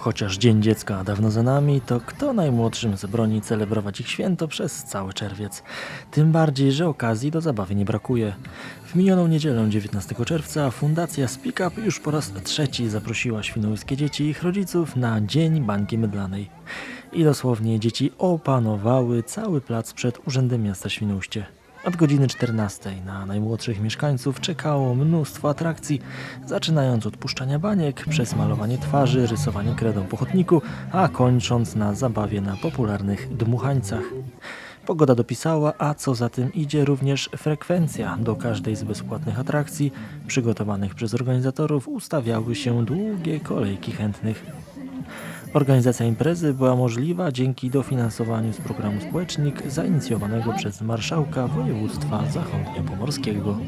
Chociaż Dzień Dziecka dawno za nami, to kto najmłodszym zabroni celebrować ich święto przez cały czerwiec? Tym bardziej, że okazji do zabawy nie brakuje. W minioną niedzielę 19 czerwca Fundacja Speak Up już po raz trzeci zaprosiła świnoujskie dzieci i ich rodziców na Dzień Bańki Mydlanej. I dosłownie dzieci opanowały cały plac przed Urzędem Miasta Świnoujście. Od godziny 14 na najmłodszych mieszkańców czekało mnóstwo atrakcji, zaczynając od puszczania baniek, przez malowanie twarzy, rysowanie kredą po chodniku, a kończąc na zabawie na popularnych dmuchańcach. Pogoda dopisała, a co za tym idzie również frekwencja. Do każdej z bezpłatnych atrakcji przygotowanych przez organizatorów ustawiały się długie kolejki chętnych. Organizacja imprezy była możliwa dzięki dofinansowaniu z programu Społecznik zainicjowanego przez marszałka województwa zachodniopomorskiego.